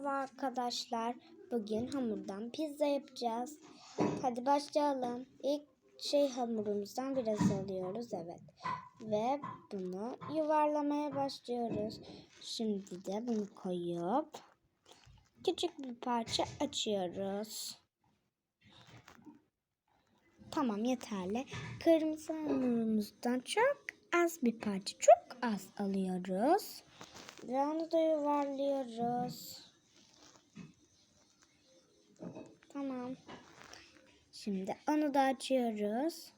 Merhaba arkadaşlar. Bugün hamurdan pizza yapacağız. Hadi başlayalım. İlk şey hamurumuzdan biraz alıyoruz. Evet. Ve bunu yuvarlamaya başlıyoruz. Şimdi de bunu koyup küçük bir parça açıyoruz. Tamam yeterli. Kırmızı hamurumuzdan çok az bir parça, çok az alıyoruz. Ve onu da yuvarlıyoruz. Tamam. Şimdi onu da açıyoruz.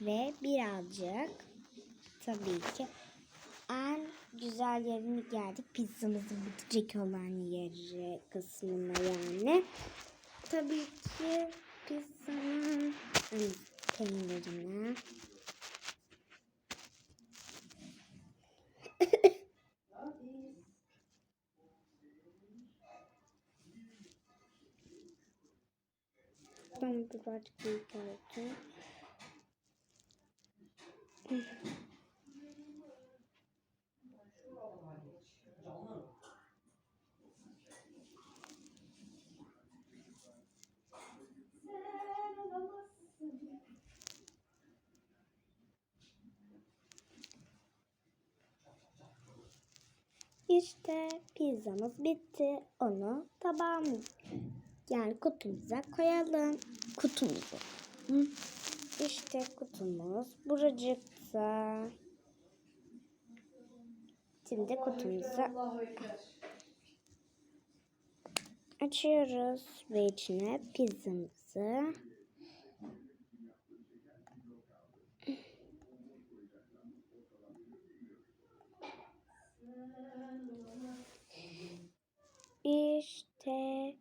Ve birazcık tabii ki en güzel yerine geldik. Pizzamızın bitecek olan yeri kısmına yani. Tabii ki pizzanın hani, peynirine. Ben birazcık büyük oldu. İşte pizzamız bitti. Onu tabağımız yani kutumuza koyalım. Kutumuzu. Hı. İşte kutumuz buracıkta. Şimdi kutumuzu açıyoruz ve içine pizzamızı İşte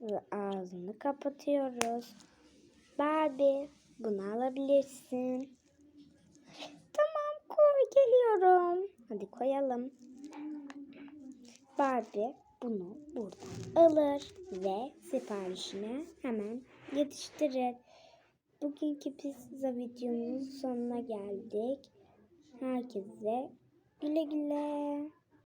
ve ağzını kapatıyoruz. Barbie bunu alabilirsin. Tamam koy geliyorum. Hadi koyalım. Barbie bunu buradan alır ve siparişine hemen yetiştirir. Bugünkü pizza videomuzun sonuna geldik. Herkese güle güle.